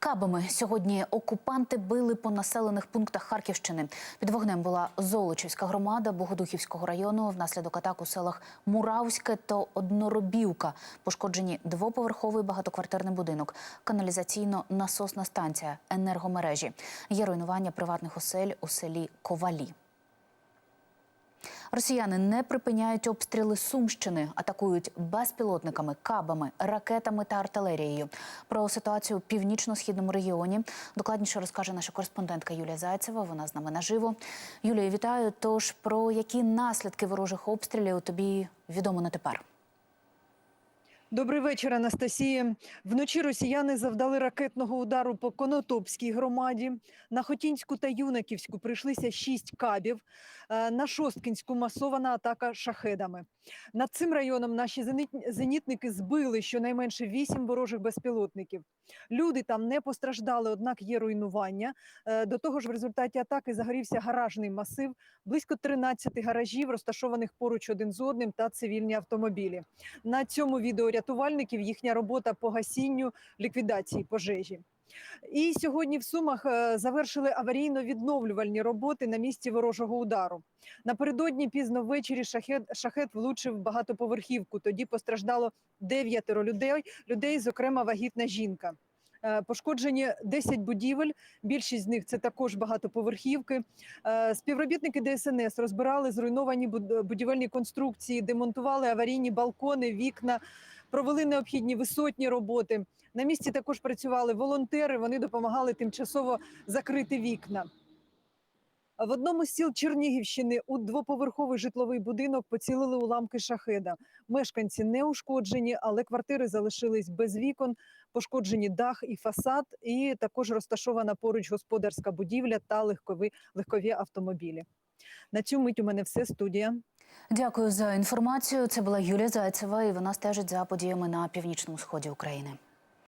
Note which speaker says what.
Speaker 1: Кабами сьогодні окупанти били по населених пунктах Харківщини. Під вогнем була Золочівська громада Богодухівського району. Внаслідок атак у селах Муравське та Одноробівка пошкоджені двоповерховий багатоквартирний будинок, каналізаційно-насосна станція, енергомережі. Є руйнування приватних осель у селі Ковалі. Росіяни не припиняють обстріли Сумщини, атакують безпілотниками, кабами, ракетами та артилерією. Про ситуацію у північно-східному регіоні докладніше розкаже наша кореспондентка Юлія Зайцева. Вона з нами наживо. Юлія, вітаю. Тож про які наслідки ворожих обстрілів тобі відомо на тепер?
Speaker 2: Добрий вечір, Анастасія. Вночі росіяни завдали ракетного удару по Конотопській громаді. На Хотінську та Юнаківську прийшлися шість кабів. Е, На Шосткінську масована атака шахедами. Над цим районом наші зенітники збили щонайменше вісім ворожих безпілотників. Люди там не постраждали, однак є руйнування. Е, До того ж, в результаті атаки загорівся гаражний масив, близько 13 гаражів, розташованих поруч один з одним, та цивільні автомобілі. На цьому відео рятувальників їхня робота по гасінню ліквідації пожежі. І сьогодні в Сумах е, завершили аварійно-відновлювальні роботи на місці ворожого удару. Напередодні пізно ввечері шахет, шахет влучив багатоповерхівку. Тоді постраждало дев'ятеро людей, людей, зокрема вагітна жінка. Е, Пошкоджені 10 будівель. Більшість з них це також багатоповерхівки. Е, Співробітники ДСНС розбирали зруйновані буд- будівельні конструкції, демонтували аварійні балкони, вікна, провели необхідні висотні роботи. На місці також працювали волонтери. Вони допомагали тимчасово закрити вікна. В одному з сіл Чернігівщини у двоповерховий житловий будинок поцілили уламки шахеда. Мешканці не ушкоджені, але квартири залишились без вікон, пошкоджені дах і фасад, і також розташована поруч господарська будівля та легкові, легкові автомобілі. На цю мить у мене все студія.
Speaker 1: Дякую за інформацію. Це була Юлія Зайцева, і вона стежить за подіями на північному сході України.